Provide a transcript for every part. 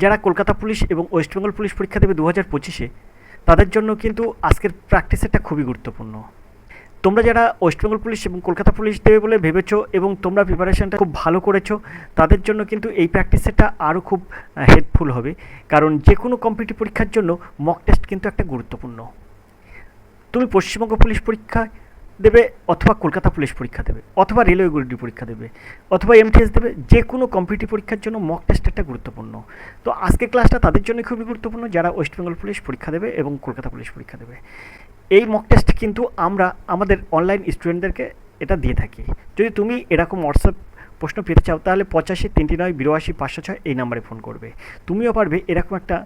যারা কলকাতা পুলিশ এবং West Bengal police পরীক্ষা দেবে দু হাজার পঁচিশে, তাদের জন্য কিন্তু আজকের প্র্যাকটিস একটা খুবই গুরুত্বপূর্ণ। তোমরা যারা ওয়েস্ট বেঙ্গল পুলিশ এবং কলকাতা পুলিশ দেবে বলে ভেবেছো এবং তোমরা প্রিপারেশনটা খুব ভালো করেছ, তাদের জন্য কিন্তু এই প্র্যাকটিস আরও খুব হেল্পফুল হবে। কারণ যে কোনো কম্পিটিটিভ পরীক্ষার জন্য মক টেস্ট কিন্তু একটা গুরুত্বপূর্ণ। তুমি পশ্চিমবঙ্গ পুলিশ পরীক্ষা দেবে অথবা কলকাতা পুলিশ পরীক্ষা দেবে, অথবা রেলওয়ে গুলি পরীক্ষা দেবে, অথবা এমটিএস দেবে, যে কোনো কম্পিটিভ পরীক্ষার জন্য মক টেস্ট একটা গুরুত্বপূর্ণ। তো আজকে ক্লাসটা তাদের জন্য খুবই গুরুত্বপূর্ণ, যারা ওয়েস্ট বেঙ্গল পুলিশ পরীক্ষা দেবে এবং কলকাতা পুলিশ পরীক্ষা দেবে। এই মক টেস্ট কিন্তু আমরা, আমাদের অনলাইন স্টুডেন্টদেরকে এটা দিয়ে থাকি। যদি তুমি এরকম হোয়াটসঅ্যাপ প্রশ্ন পেতে চাও, তাহলে পঁচাশি, তিনটি নয়, বিরাশি, পাঁচশো ছয় এই নাম্বারে ফোন করবে। তুমিও পারবে এরকম একটা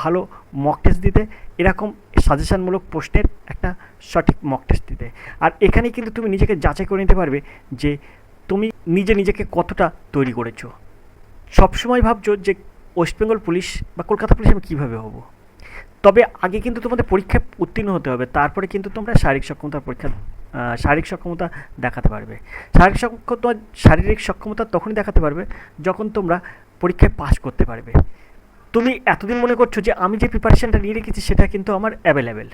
ভালো মক টেস্ট দিতে, এরকম সাজেশনমূলক প্রশ্নের একটা সঠিক মক টেস্ট দিতে। আর এখানে কিন্তু তুমি নিজেকে যাচাই করে নিতে পারবে যে তুমি নিজে নিজেকে কতটা তৈরি করেছ। সবসময় ভাবছ যে ওয়েস্ট বেঙ্গল পুলিশ বা কলকাতা পুলিশ আমি কীভাবে হব? তবে আগে কিন্তু তোমাদের পরীক্ষায় উত্তীর্ণ হতে হবে, তারপরে কিন্তু তোমরা শারীরিক সক্ষমতার পরীক্ষা শারীরিক সক্ষমতা দেখাতে পারবে। শারীরিক সক্ষমতা শারীরিক সক্ষমতা তখনই দেখাতে পারবে যখন তোমরা পরীক্ষায় পাস করতে পারবে। তুমি এতদিন মনে করছ যে আমি যে প্রিপারেশানটা নিয়ে রেখেছি সেটা কিন্তু আমার অ্যাভেলেবেল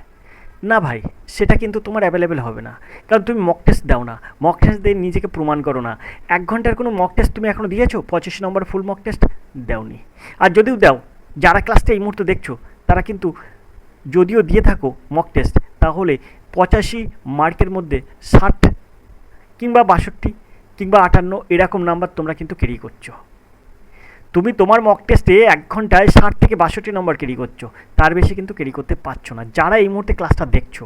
না ভাই, সেটা কিন্তু তোমার অ্যাভেলেবেল হবে না। কারণ তুমি মক টেস্ট দাও না। মক টেস্ট দিয়ে নিজেকে প্রমাণ করো না। এক ঘণ্টার কোনো মক টেস্ট তুমি এখনও দিয়েছ? পঁচিশ নম্বর ফুল মক টেস্ট দাওনি। আর যদিও দাও, যারা ক্লাসটা এই মুহূর্তে দেখছ, তারা কিন্তু যদিও দিয়ে থাকো মক টেস্ট তাহলে পঁচাশি মার্কের মধ্যে ষাট কিংবা বাষট্টি কিংবা আটান্ন এরকম নাম্বার তোমরা কিন্তু ক্যারি করছ। তুমি তোমার মক টেস্টে এক ঘন্টায় ষাট থেকে বাষট্টি নম্বর ক্যারি করছ। তার বেশি কিন্তু ক্যারি করতে পারছ না। যারা এই মুহূর্তে ক্লাসটা দেখছ।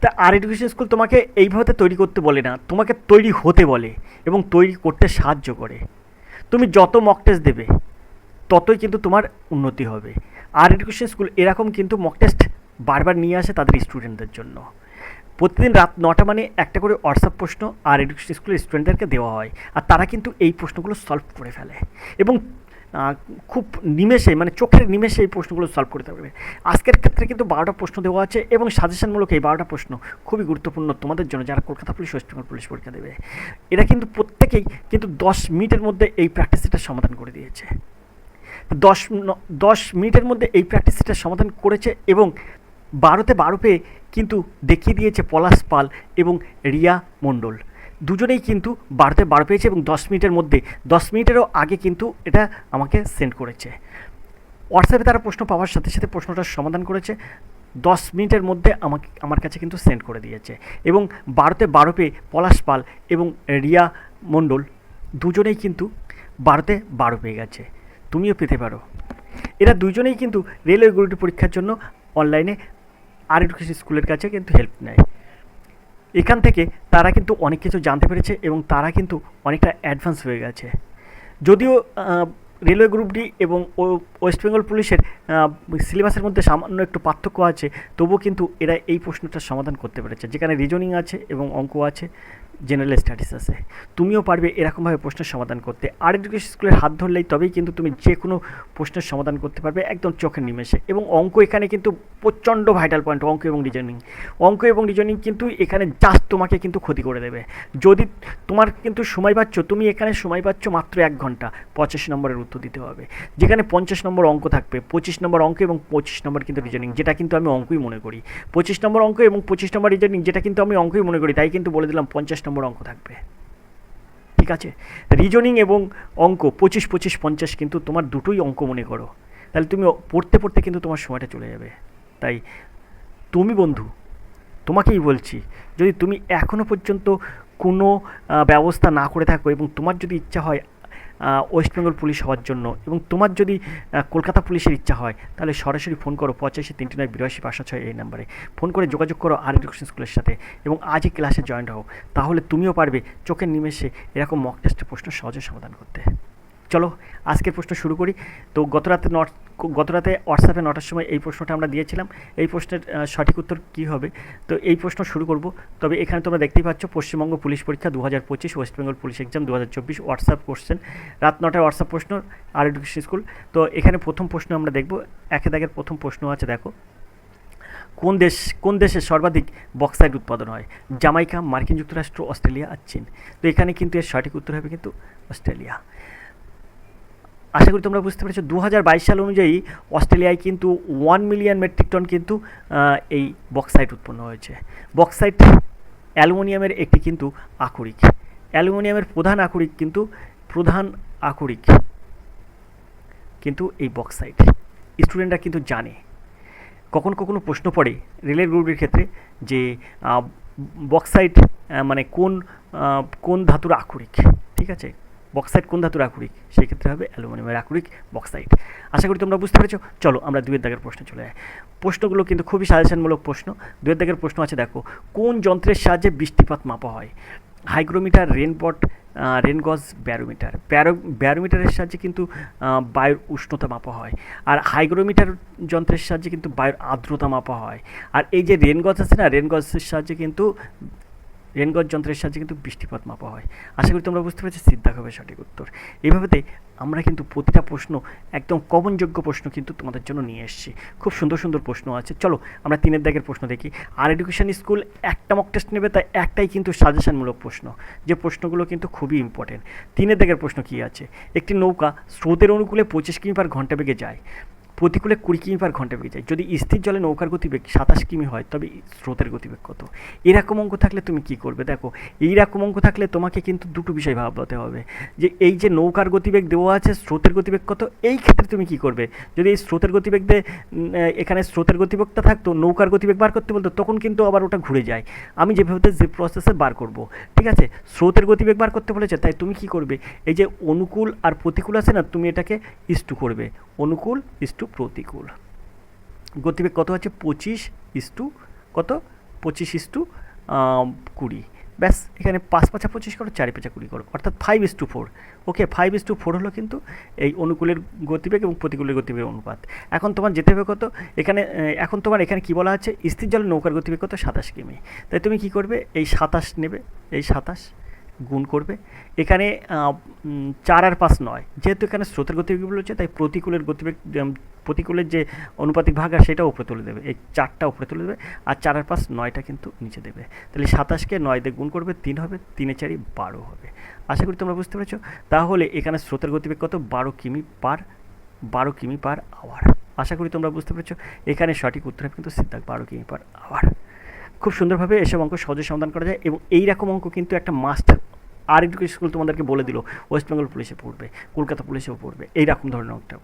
তা আর এডুকেশন স্কুল তোমাকে এইভাবে তৈরি করতে বলে না। তোমাকে তৈরি হতে বলে এবং তৈরি করতে সাহায্য করে। তুমি যত মক টেস্ট দেবে, ততই কিন্তু তোমার উন্নতি হবে। আর এডুকেশন স্কুল এরকম কিন্তু মক টেস্ট বারবার নিয়ে আসে তাদের স্টুডেন্টদের জন্য। প্রতিদিন রাত নটা মানে একটা করে হোয়াটসঅ্যাপ প্রশ্ন আর এডুকেশন স্কুলের স্টুডেন্টদেরকে দেওয়া হয়। আর তারা কিন্তু এই প্রশ্নগুলো সলভ করে ফেলে। এবং খুব নিমেষে মানে চোখের নিমেষে এই প্রশ্নগুলো সলভ করতে পারবে আজকের ক্ষেত্রে কিন্তু বারোটা প্রশ্ন দেওয়া আছে এবং সাজেশনমূলক এই বারোটা প্রশ্ন খুবই গুরুত্বপূর্ণ তোমাদের জন্য যারা Kolkata police West Bengal police পরীক্ষা দেবে। এরা কিন্তু প্রত্যেকেই কিন্তু দশ মিনিটের মধ্যে এই প্র্যাকটিসটা সমাধান করে দিয়েছে। দশ দশ মিনিটের মধ্যে এই প্র্যাকটিসটা সমাধান করেছে এবং বারোতে বারো পেয়ে কিন্তু দেখিয়ে দিয়েছে পলাশ পাল এবং রিয়া মণ্ডল। দুজনেই কিন্তু বারোতে বারো পেয়েছে এবং দশ মিনিটের মধ্যে, দশ মিনিটেরও আগে কিন্তু এটা আমাকে সেন্ড করেছে। হোয়াটসঅ্যাপে তারা প্রশ্ন পাওয়ার সাথে সাথে প্রশ্নটার সমাধান করেছে। দশ মিনিটের মধ্যে আমাকে, আমার কাছে কিন্তু সেন্ড করে দিয়েছে এবং বারোতে বারো পেয়ে পলাশ পাল এবং রিয়া মণ্ডল দুজনেই কিন্তু বারোতে বারো পেয়ে গেছে। তুমিও পেতে পারো। এরা দুজনেই কিন্তু রেলওয়ে গ্রুপটি পরীক্ষার জন্য অনলাইনে আর কিছু স্কুলের কাছে কিন্তু হেল্প নেয়। এখান থেকে তারা কিন্তু অনেক কিছু জানতে পেরেছে এবং তারা কিন্তু অনেকটা অ্যাডভান্স হয়ে গেছে। যদিও রেলওয়ে গ্রুপ ডি এবং ওয়েস্ট বেঙ্গল পুলিশের সিলেবাসের মধ্যে সামান্য একটু পার্থক্য আছে, তবুও কিন্তু এরা এই প্রশ্নটার সমাধান করতে পেরেছে। যেখানে রিজনিং আছে এবং অঙ্ক আছে। জেনারেল স্টাডিজ আছে। তুমিও পারবে এরকমভাবে প্রশ্নের সমাধান করতে। আর এডুকেশন স্কুলের হাত ধরলেই তবেই কিন্তু তুমি যে কোনো প্রশ্নের সমাধান করতে পারবে একদম চোখের নিমেষে। এবং অঙ্ক এখানে কিন্তু প্রচণ্ড ভাইটাল পয়েন্ট অঙ্ক এবং রিজনিং অঙ্ক এবং রিজনিং কিন্তু এখানে জাস্ট তোমাকে কিন্তু ক্ষতি করে দেবে। যদি তোমার কিন্তু সময় পাচ্ছ, তুমি এখানে সময় পাচ্ছ মাত্র এক ঘণ্টা, পঁচাশি নম্বরের উত্তর দিতে হবে। যেখানে পঞ্চাশ নম্বর অঙ্ক থাকবে, পঁচিশ নম্বর অঙ্ক এবং পঁচিশ নম্বর কিন্তু রিজনিং যেটা কিন্তু আমি অঙ্কই মনে করি। পঁচিশ নম্বর অঙ্ক এবং পঁচিশ নম্বর রিজনিং যেটা কিন্তু আমি অঙ্কই মনে করি, তাই কিন্তু বলে দিলাম পঞ্চাশ নম্বর অঙ্ক থাকবে। ঠিক আছে? রিজনিং এবং অঙ্ক, পঁচিশ পঁচিশ, পঞ্চাশ কিন্তু তোমার দুটোই অঙ্ক মনে করো। তাহলে তুমি পড়তে পড়তে কিন্তু তোমার সময়টা চলে যাবে। তাই তুমি বন্ধু, তোমাকেই বলছি, যদি তুমি এখনও পর্যন্ত কোনো ব্যবস্থা না করে থাকো এবং তোমার যদি ইচ্ছা হয় ওয়েস্ট বেঙ্গল পুলিশ হওয়ার জন্য। এবং তোমার যদি কলকাতা পুলিশের ইচ্ছা হয়, তাহলে সরাসরি ফোন করো পঁচাশি তিনটি নয় বিরাশি পাঁচশো ছয় এই নাম্বারে ফোন করে যোগাযোগ করো আর এডুকেশন স্কুলের সাথে। এবং আজই ক্লাসে জয়েন্ট হও। তাহলে তুমিও পারবে চোখের নিমেষে এরকম মক টেস্টের প্রশ্ন সহজে সমাধান করতে। চলো, আজকের প্রশ্ন শুরু করি। তো গত রাতে নট গত রাতে হোয়াটসঅ্যাপে নটার সময় এই প্রশ্নটা আমরা দিয়েছিলাম। এই প্রশ্নের সঠিক উত্তর কী হবে? তো এই প্রশ্ন শুরু করব। তবে এখানে তোমরা দেখতেই পাচ্ছ, পশ্চিমবঙ্গ পুলিশ পরীক্ষা দু হাজার পঁচিশ ওয়েস্ট বেঙ্গল পুলিশ এক্সাম দু হাজার চব্বিশ হোয়াটসঅ্যাপ কোশ্চেন রাত নটায় হোয়াটসঅ্যাপ প্রশ্ন, আর এডুকেশন স্কুল তো এখানে প্রথম প্রশ্ন আমরা দেখব। একে দাগের প্রথম প্রশ্ন আছে, দেখো। কোন দেশ, কোন দেশে সর্বাধিক বক্সাইড উৎপাদন হয়? জামাইকা, মার্কিন যুক্তরাষ্ট্র, অস্ট্রেলিয়া আর চীন। তো এখানে কিন্তু এর সঠিক উত্তর হবে কিন্তু অস্ট্রেলিয়া। আশা করি তোমরা বুঝতে পেরেছ দু হাজার বাইশ সাল অনুযায়ী অস্ট্রেলিয়ায় কিন্তু ওয়ান মিলিয়ন মেট্রিক টন কিন্তু এই বক্সাইট উৎপন্ন হয়েছে। বক্সাইট অ্যালুমিনিয়ামের একটি কিন্তু আকরিক। অ্যালুমিনিয়ামের প্রধান আকরিক কিন্তু, প্রধান আকরিক কিন্তু এই বক্সাইট স্টুডেন্টরা কিন্তু জানে। কখনো কখনো প্রশ্ন পড়ে রেলের গ্রুপের ক্ষেত্রে যে বক্সাইট মানে কোন কোন ধাতুর আকরিক? ঠিক আছে? বক্সাইট কোন ধাতুর আকরিক? সেই ক্ষেত্রে হবে অ্যালুমিনিয়ামের আকরিক বক্সাইট। আশা করি তোমরা বুঝতে পেরেছ। চলো আমরা দুয়ের দাগের প্রশ্নে চলে যাই। প্রশ্নগুলো কিন্তু খুবই সাজেশনমূলক প্রশ্ন। দুয়ের দাগের প্রশ্ন আছে, দেখো, কোন যন্ত্রের সাহায্যে বৃষ্টিপাত মাপা হয়? Hygrometer, rain pot rain gauge, barometer. Baro ব্যারোমিটারের সাহায্যে কিন্তু বায়ুর উষ্ণতা মাপা হয়। আর হাইগ্রোমিটার যন্ত্রের সাহায্যে কিন্তু বায়ুর আর্দ্রতা মাপা হয়। আর এই যে রেনগজ আছে না, রেনগজের সাহায্যে কিন্তু রেনগজ যন্ত্রের সাহায্যে কিন্তু বৃষ্টিপাত মাপা হয়। আশা করি তোমরা বুঝতে পেরেছ সিদ্ধাক হবে সঠিক উত্তর। এইভাবেতে আমরা কিন্তু প্রতিটা প্রশ্ন, একদম কমনযোগ্য প্রশ্ন কিন্তু তোমাদের জন্য নিয়ে এসেছি। খুব সুন্দর সুন্দর প্রশ্ন আছে। চলো, আমরা তিনের দাগের প্রশ্ন দেখি। আর এডুকেশন স্কুল একটা মক টেস্ট নেবে, তাই একটাই কিন্তু সাজেশনমূলক প্রশ্ন। যে প্রশ্নগুলো কিন্তু খুবই ইম্পর্টেন্ট তিনের দাগের প্রশ্ন কী আছে? একটি নৌকা স্রোতের অনুকূলে পঁচিশ কিমি পার ঘণ্টা বেগে যায়। প্রতিকূলে কুড়ি কিমি পার ঘণ্টা বেগে যায়। যদি স্থির জলে নৌকার গতিবেগ সাতাশ কিমি হয়, তবে স্রোতের গতিবেগ কত? এরকম অঙ্ক থাকলে তুমি কি করবে? দেখো এইরকম অঙ্ক থাকলে তোমাকে কিন্তু দুটো বিষয় ভাবতে হবে। যে এই যে নৌকার গতিবেগ দেওয়া আছে, স্রোতের গতিবেগ কত? এই ক্ষেত্রে তুমি কি করবে? যদি এই স্রোতের গতিবেগ দিয়ে এখানে স্রোতের গতিবেগটা থাকতো, নৌকার গতিবেগ বার করতে বলতো, তখন কিন্তু আবার ওটা ঘুরে যায়। আমি যেভাবে যে প্রসেসে বার করব, ঠিক আছে? স্রোতের গতিবেগ বার করতে বলেছে, তাই তুমি কি করবে? এই যে অনুকূল আর প্রতিকূল আছে না, তুমি এটাকে ইস্টু করবে। অনুকূল ইস্টু প্রতিকূল। গতিবেগ কত আছে পঁচিশ ইস্টু কত? পঁচিশ ইস্টু কুড়ি। ব্যাস, এখানে পাঁচ পাঁচা পঁচিশ করো, চারি পাঁচা কুড়ি করো। অর্থাৎ five is two four okay five is two four হলো কিন্তু এই অনুকূলের গতিবেগ এবং প্রতিকূলের গতিবেগ অনুপাত। এখন তোমার যেতে হবে কত? এখানে এখন তোমার এখানে কি বলা আছে স্থির জলে নৌকার গতিবেগ কত? সাতাশ কিমি। তাই তুমি কি করবে? এই সাতাশ নেবে। এই সাতাশ গুণ করবে। এখানে চার আর পাঁচ নয়। যেহেতু এখানে স্রোতের গতিবেগ বলেছে তাই প্রতিকূলের গতিবেগ প্রতিকূলের যে অনুপাতিক ভাগ আর সেটা উপরে তুলে দেবে। এই চারটা উপরে তুলে দেবে, আর চার আর পাঁচ নয়টা কিন্তু নিচে দেবে। তাহলে সাতাশকে নয় দিয়ে গুণ করবে, তিন হবে, তিনে চারি বারো হবে। আশা করি তোমরা বুঝতে পেরেছ। তাহলে এখানে স্রোতের গতিবেগ কত? বারো কিমি পার, বারো কিমি পার আওয়ার। আশা করি তোমরা বুঝতে পেরেছ। এখানে সঠিক উত্তর হবে কিন্তু সিদ্ধার্থ, বারো কিমি পার আওয়ার। খুব সুন্দরভাবে এসব অঙ্ক সহজে সমাধান করা যায়, এবং এই রকম অঙ্ক কিন্তু একটা মাস্টার আর একটু স্কুল তোমাদেরকে বলে দিল, ওয়েস্ট বেঙ্গল পুলিশে পড়বে, কলকাতা পুলিশেও পড়বে, এইরকম ধরনের একটা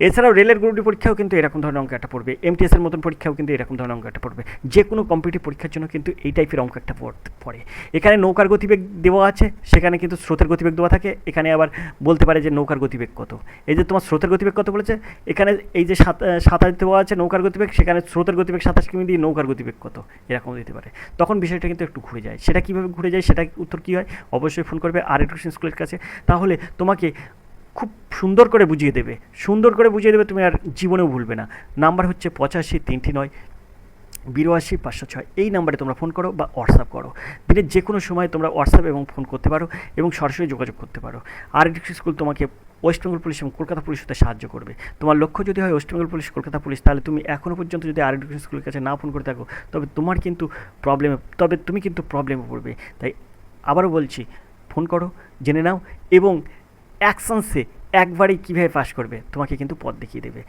এছাড়াও রেলের গ্রুপ ডি পরীক্ষাও কিন্তু এরকম ধরনের অঙ্ক একটা পড়বে। এমটিএস এর মতন পরীক্ষাও কিন্তু এরকম ধরনের অঙ্ক একটা পড়বে। যে কোনো কম্পিটিভ পরীক্ষার জন্য কিন্তু এই টাইপের অঙ্ক একটা পড়ে এখানে নৌকার গতিবেগ দেওয়া আছে সেখানে কিন্তু স্রোতের গতিবেগ দেওয়া থাকে। এখানে আবার বলতে পারে যে নৌকার গতিবেগ কত। এই যে তোমার স্রোতের গতিবেগ কত বলেছে? এখানে এই যে সাত আহ, সাতাশ দেওয়া আছে নৌকার গতিবেগ সেখানে স্রোতের গতিবেগ সাতাশ কিমি দিয়ে নৌকার গতিবেগ কত? এরকম দিতে পারে। তখন বিষয়টা কিন্তু একটু ঘুরে যায়। সেটা কীভাবে ঘুরে যায় সেটা উত্তর কী হয়? অবশ্যই ফোন করবে আর এডুকেশন স্কুলের কাছে। তাহলে তোমাকে খুব সুন্দর করে বুঝিয়ে দেবে। সুন্দর করে বুঝিয়ে দেবে তুমি আর জীবনেও ভুলবে না। নাম্বার হচ্ছে পঁচাশি, তিনটি নয়, বিরাশি, পাঁচশো ছয়। এই নাম্বারে তোমরা ফোন করো বা হোয়াটসঅ্যাপ করো। দিনের যে কোনো সময় তোমরা হোয়াটসঅ্যাপ এবং ফোন করতে পারো এবং সরাসরি যোগাযোগ করতে পারো। আর স্কুল তোমাকে ওয়েস্ট বেঙ্গল পুলিশ এবং কলকাতা পুলিশ হতে সাহায্য করবে। তোমার লক্ষ্য যদি হয় West Bengal police Kolkata police তাহলে তুমি এখনও পর্যন্ত যদি আর এডুকেশন স্কুলের কাছে না ফোন করে থাকো, তবে তোমার কিন্তু প্রবলেমে তবে তুমি কিন্তু প্রবলেমে পড়বে। তাই আবারও বলছি ফোন করো, জেনে নাও এবং অ্যাকশনসে একবারেই কীভাবে পাস করবে, তোমাকে কিন্তু পথ দেখিয়ে দেবে।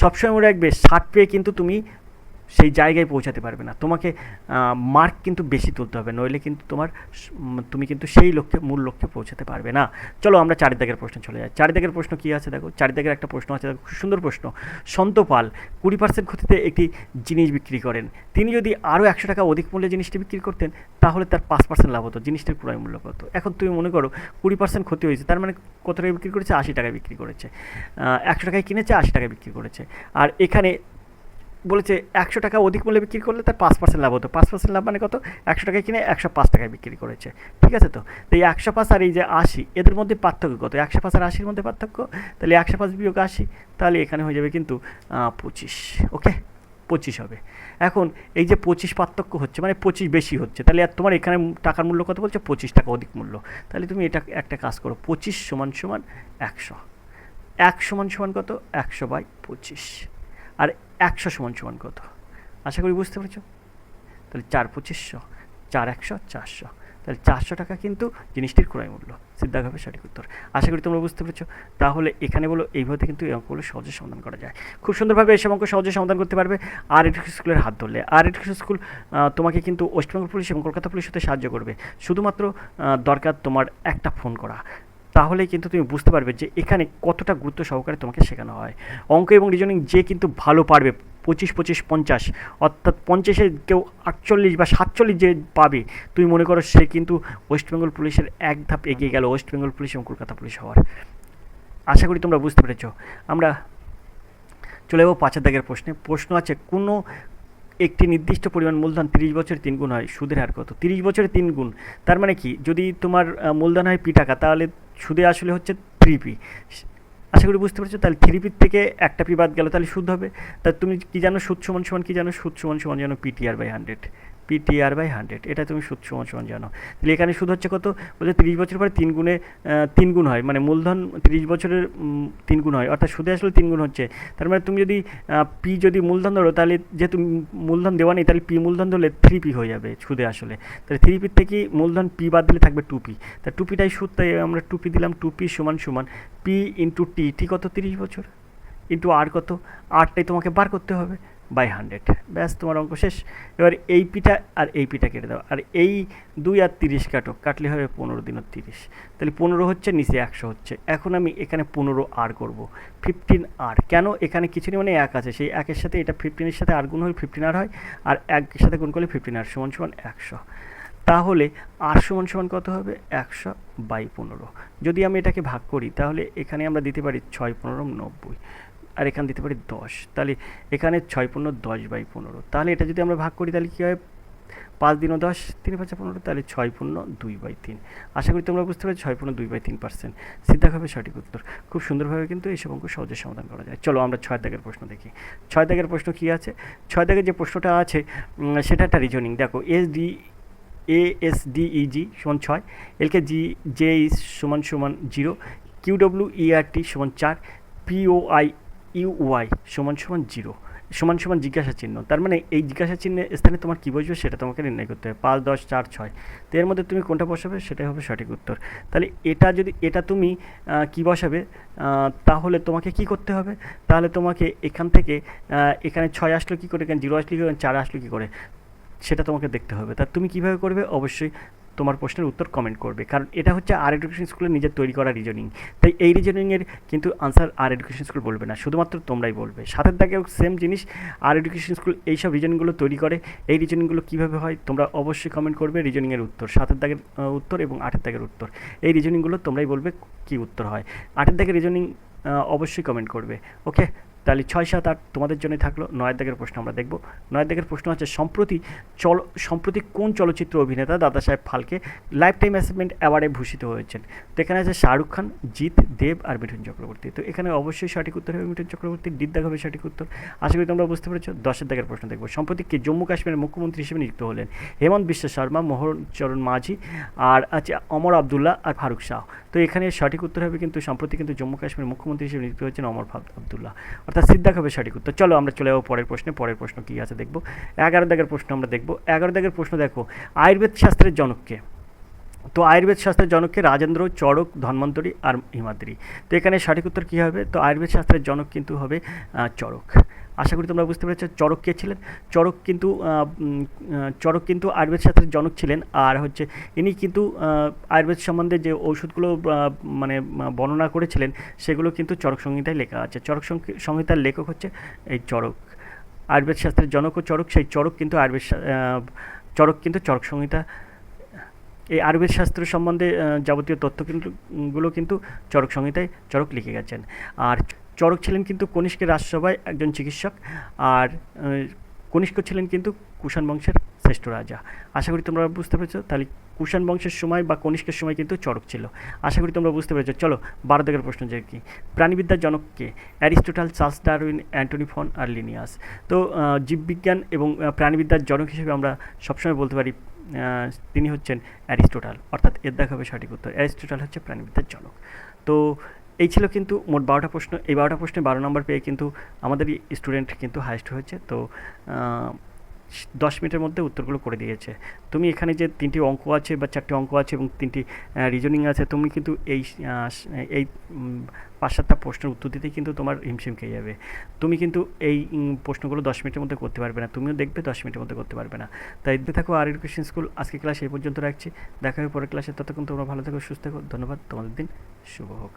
সবসময় মনে রাখবে, ষাট পেয়ে কিন্তু তুমি সেই জায়গায় পৌঁছাতে পারবে না। তোমাকে মার্ক কিন্তু বেশি তুলতে হবে, নইলে কিন্তু তোমার তুমি কিন্তু সেই লক্ষ্যে, মূল লক্ষ্যে পৌঁছাতে পারবে না। চলো আমরা চারিদাগের প্রশ্ন চলে যাই। চারিদাগের প্রশ্ন কী আছে দেখো? চারিদাগের একটা প্রশ্ন আছে দেখো, খুব সুন্দর প্রশ্ন। সন্তপাল কুড়ি পার্সেন্ট ক্ষতিতে একটি জিনিস বিক্রি করেন। তিনি যদি আরও একশো টাকা অধিক মূল্যে জিনিসটি বিক্রি করতেন, তাহলে তার পাঁচ পার্সেন্ট লাভ হতো, জিনিসটার ক্রয় মূল্য কত? এখন তুমি মনে করো, কুড়ি পার্সেন্ট ক্ষতি হয়েছে, তার মানে কত টাকায় বিক্রি করেছে? আশি টাকায় বিক্রি করেছে। একশো টাকায় কিনেছে, আশি টাকায় বিক্রি করেছে। আর এখানে বলেছে একশো টাকা অধিক মূল্যে বিক্রি করলে তার পাঁচ পার্সেন্ট লাভ হতো। পাঁচ পার্সেন্ট লাভ মানে কত? একশো টাকায় কিনে একশো পাঁচ টাকায় বিক্রি করেছে। ঠিক আছে তো? তো এই একশো পাঁচ আর এই যে আশি, এদের মধ্যে পার্থক্য কত? একশো পাঁচ আর আশির মধ্যে পার্থক্য? তাহলে একশো পাঁচ বিয়োগ আশি, তাহলে এখানে হয়ে যাবে কিন্তু পঁচিশ, ওকে? পঁচিশ হবে। এখন এই যে পঁচিশ পার্থক্য হচ্ছে মানে পঁচিশ বেশি হচ্ছে, তাহলে আর তোমার এখানে টাকার মূল্য কত বলছে? পঁচিশ টাকা অধিক মূল্য। তাহলে তুমি এটা, একটা কাজ করো, পঁচিশ সমান সমান একশো। এক সমান সমান কত? একশো বাই পঁচিশ। আর একশো সমান সমান কত? আশা করি বুঝতে পেরেছ? তাহলে চার পঁচিশশো, চার একশো, চারশো। তাহলে চারশো টাকা কিন্তু জিনিসটির ক্রয় মূল্য। সিদ্ধার্থ হবে সঠিক উত্তর। আশা করি তোমরা বুঝতে পেরেছ। তাহলে এখানে বলো, এইভাবে কিন্তু এই অঙ্কগুলো সহজে সমাধান করা যায়। খুব সুন্দরভাবে এসব অঙ্ক সহজে সমাধান করতে পারবে আর এডুকেশন স্কুলের হাত ধরলে। আর এডুকেশন স্কুল তোমাকে কিন্তু ওয়েস্টবেঙ্গল পুলিশ এবং কলকাতা পুলিশ হতে সাহায্য করবে। শুধুমাত্র দরকার তোমার একটা ফোন করা। তাহলেই কিন্তু তুমি বুঝতে পারবে যে এখানে কতটা গুরুত্ব সহকারে তোমাকে শেখানো হয়। অঙ্ক এবং রিজনিং যে কিন্তু ভালো পারবে, পঁচিশ পঁচিশ, পঞ্চাশ, অর্থাৎ পঞ্চাশে কেউ আটচল্লিশ বা সাতচল্লিশ যে পাবে, তুমি মনে করো সে কিন্তু ওয়েস্ট বেঙ্গল পুলিশের এক ধাপ এগিয়ে গেল ওয়েস্ট বেঙ্গল পুলিশ এবং কলকাতা পুলিশ হওয়ার। আশা করি তোমরা বুঝতে পেরেছ। আমরা চলে যাব পাঁচের দাগের প্রশ্নে। প্রশ্ন আছে, কোনো একটি নির্দিষ্ট পরিমাণ মূলধন তিরিশ বছরে তিন গুণ হয়, সুদের হার কত? তিরিশ বছরে তিন গুণ। তার মানে কি? যদি তোমার মূলধন হয় পি টাকা, তাহলে সুদে আসলে হচ্ছে থ্রি পি আশা করি বুঝতে পারছ? তাহলে থ্রি পির থেকে একটা পি বাদ গেল, তাহলে সুদ হবে। তা তুমি কি জানো সুদ সমান সমান, কি জানো? সুদ সমান সমান জানো PTR by hundred PTR by hundred এটা তুমি সুদ সমান সমান জানো। তাহলে এখানে সুদ হচ্ছে কত? বলছে তিরিশ বছর পরে তিন গুণে তিন গুণ হয় মানে মূলধন তিরিশ বছরের তিন গুণ হয়, অর্থাৎ সুদে আসলে তিন গুণ হচ্ছে। তার মানে তুমি যদি পি যদি মূলধন ধরো, তাহলে যেহেতু মূলধন দেওয়া নেই, তাহলে পি মূলধন ধরলে থ্রি পি হয়ে যাবে সুদে আসলে। তাহলে থ্রি পির থেকে মূলধন পি বাদ দিলে থাকবে টু পি তা টু পিটাই সুদ, তাই আমরা টু পি দিলাম টু পি সমান সমান পি ইন্টু টি টি কত? তিরিশ বছর? ইন্টু আর কত? আরটাই তোমাকে বার করতে হবে। বাই হান্ড্রেড ব্যাস, তোমার অঙ্ক শেষ। এবার এই পিটা আর এই পিটা কেটে দাও। আর এই দুই আর তিরিশ কাটো, কাটলে হবে পনেরো দিন আর তিরিশ। তাহলে পনেরো হচ্ছে, নিচে একশো হচ্ছে। এখন আমি এখানে পনেরো আর করব। ফিফটিন আর। কেন? এখানে কিছু নেই মানে এক আছে। সেই একের সাথে এটা ফিফটিনের সাথে আর গুণ হলে ফিফটিন আর হয়, আর একের সাথে গুণ করলে ফিফটিন আর সমান সমান একশো। তাহলে আর সমান সমান কত হবে? একশো বাই পনেরো। যদি আমি এটাকে ভাগ করি, তাহলে এখানে আমরা দিতে পারি ছয় পনেরো নব্বই। আর এখানে দিতে পারি দশ। তাহলে এখানে ছয় পনেরো দশ বাই পনেরো। তাহলে এটা যদি আমরা ভাগ করি, তাহলে কী হয়? পাঁচ দিনও দশ, তিন পাঁচ পনেরো, তাহলে ছয় পূর্ণ দুই বাই তিন। আশা করি তোমরা বুঝতে পারছ, ছয় পূর্ণ দুই বাই তিন পার্সেন্ট। সিদ্ধার্থ হবে সঠিক উত্তর। খুব সুন্দরভাবে কিন্তু এইসব অঙ্ক সহজে সমাধান করা যায়। চলো আমরা ছয় দাগের প্রশ্ন দেখি। ছয় দাগের প্রশ্ন কী আছে? ছয় দাগের যে প্রশ্নটা আছে সেটা একটা রিজনিং দেখো S D A S D E G সমান ছয় L K G J is সমান সমান zero Q W E R T সমান চার পিও আই ইউ ওয়াই সমান সমান জিরো, সমান সমান জিজ্ঞাসা চিহ্ন। তার মানে এই জিজ্ঞাসা চিহ্নের স্থানে তোমার কী বসবে সেটা তোমাকে নির্ণয় করতে হবে। পাঁচ, দশ, চার, ছয়। তো এর মধ্যে তুমি কোনটা বসাবে সেটাই হবে সঠিক উত্তর। তাহলে এটা যদি, এটা তুমি কি বসাবে? তাহলে তোমাকে কি করতে হবে? তাহলে তোমাকে এখান থেকে এখানে ছয় আসলো কী করে, এখানে জিরো আসলো কী করে, চার আসলো কী করে, সেটা তোমাকে দেখতে হবে। তা তুমি কীভাবে করবে? অবশ্যই তোমার প্রশ্নের উত্তর কমেন্ট করবে। কারণ এটা হচ্ছে আর এডুকেশন স্কুলের নিজের তৈরি করা রিজনিং তাই এই রিজনিংয়ের কিন্তু আনসার আর এডুকেশন স্কুল বলবে না, শুধুমাত্র তোমরাই বলবে। সাথের দাগেও সেম জিনিস আর এডুকেশন স্কুল এইসব রিজনিংগুলো তৈরি করে, এই রিজনিংগুলো কীভাবে হয় তোমরা অবশ্যই কমেন্ট করবে রিজনিংয়ের উত্তর। সাতের দাগের উত্তর এবং আটের দাগের উত্তর। এই রিজনিংগুলো তোমরাই বলবে কী উত্তর হয়। আটের দাগের রিজনিং অবশ্যই কমেন্ট করবে। ওকে তাহলে ছয় সাত আট তোমাদের জন্যই থাকল নয়ের দাগের প্রশ্ন আমরা দেখব। নয়ের দাগের প্রশ্ন হচ্ছে, সম্প্রতি চল, সম্প্রতি কোন চলচ্চিত্র অভিনেতা Dada Saheb Phalke life time achievement অ্যাওয়ার্ডে ভূষিত হয়েছেন? তো এখানে আছে শাহরুখ খান, জিৎ দেব আর মিঠুন চক্রবর্তী। তো এখানে অবশ্যই সঠিক উত্তর হবে মিঠুন চক্রবর্তী দাগ হবে সঠিক উত্তর। আশা করি তোমরা বুঝতে পেরেছ, দশের দাগের প্রশ্ন দেখব। সম্প্রতি কে জম্মু কাশ্মীরের মুখ্যমন্ত্রী হিসেবে নিযুক্ত হলেন? হেমন্ত বিশ্ব শর্মা, মোহন চরণ মাঝি আর আছে অমর আবদুল্লাহ আর ফারুক শাহ। তো এখানে সঠিক উত্তর হবে কিন্তু, সম্প্রতি কিন্তু জম্মু কাশ্মীরের মুখ্যমন্ত্রী হিসেবে নিযুক্ত হয়েছেন অমর আবদুল্লাহ। অর্থাৎ সিদ্ধাক হবে সঠিক উত্তর। চলো আমরা চলে যাব পরের প্রশ্নে, পরের প্রশ্ন কী আছে দেখব। এগারো দাগের প্রশ্ন আমরা দেখব। এগারো দাগের প্রশ্ন দেখো, আয়ুর্বেদ শাস্ত্রের জনককে। তো আয়ুর্বেদ শাস্ত্রের জনককে রাজেন্দ্র, চড়ক, ধন্বন্তরী আর হিমাদ্রি। তো এখানে সঠিক উত্তর কী হবে? তো আয়ুর্বেদ শাস্ত্রের জনক কিন্তু হবে চড়ক। আশা করি তোমরা বুঝতে পেরেছ চরক কে ছিলেন? চড়ক কিন্তু চড়ক কিন্তু আয়ুর্বেদ শাস্ত্রের জনক ছিলেন। আর হচ্ছে ইনি কিন্তু আয়ুর্বেদ সম্বন্ধে যে ঔষধগুলো মানে বর্ণনা করেছিলেন, সেগুলো কিন্তু চরক সংহিতায় লেখা আছে। চরক সংহিতার লেখক হচ্ছে এই চরক আয়ুর্বেদ শাস্ত্রের জনক ও চরক সেই চরক কিন্তু আয়ুর্বেদ চরক কিন্তু চরক সংহিতা। এই আয়ুর্বেদ শাস্ত্র সম্বন্ধে যাবতীয় তথ্য কিন্তু গুলো কিন্তু চরক সংহিতায় চরক লিখে গেছেন। আর চরক ছিলেন কিন্তু কনিষ্কের রাজসভায় একজন চিকিৎসক আর কনিষ্ক ছিলেন কিন্তু কুষাণ বংশের শ্রেষ্ঠ রাজা। আশা করি তোমরা বুঝতে পেরেছ, তাহলে কুষাণ বংশের সময় বা কনিষ্কের সময় কিন্তু চরক ছিল। আশা করি তোমরা বুঝতে পেরেছ। চলো বারো দাগের প্রশ্ন যে কি? প্রাণীবিদ্যার জনককে Aristotle, Charles Darwin, Antony van আর লিনিয়াস। তো জীববিজ্ঞান এবং প্রাণীবিদ্যার জনক হিসেবে আমরা সবসময় বলতে পারি তিনি হচ্ছেন অ্যারিস্টোটাল। অর্থাৎ এর দেখা হবে সঠিক উত্তর। অ্যারিস্টোটাল হচ্ছে প্রাণীবিদ্যার জনক। তো এই ছিল কিন্তু মোট বারোটা প্রশ্ন। এই বারোটা প্রশ্নে বারো নম্বর পেয়ে কিন্তু আমাদেরই স্টুডেন্ট কিন্তু হাইস্ট হয়েছে। তো দশ মিনিটের মধ্যে উত্তরগুলো করে দিয়েছে। তুমি এখানে যে তিনটি অঙ্ক আছে বা চারটি অঙ্ক আছে এবং তিনটি রিজনিং আছে, তুমি কিন্তু এই এই পাঁচ সাতটা প্রশ্নের উত্তর দিতেই কিন্তু তোমার হিমশিম খেয়ে যাবে। তুমি কিন্তু এই প্রশ্নগুলো দশ মিনিটের মধ্যে করতে পারবে না। তুমিও দেখবে দশ মিনিটের মধ্যে করতে পারবে না। তাই দেখতে থাকো আর এডুকেশন স্কুল আজকে ক্লাস এই পর্যন্ত রাখছি। দেখা হবে পরের ক্লাসে ততক্ষণ তোমরা ভালো থেকো, সুস্থ থেকো। ধন্যবাদ। তোমাদের দিন শুভ হোক।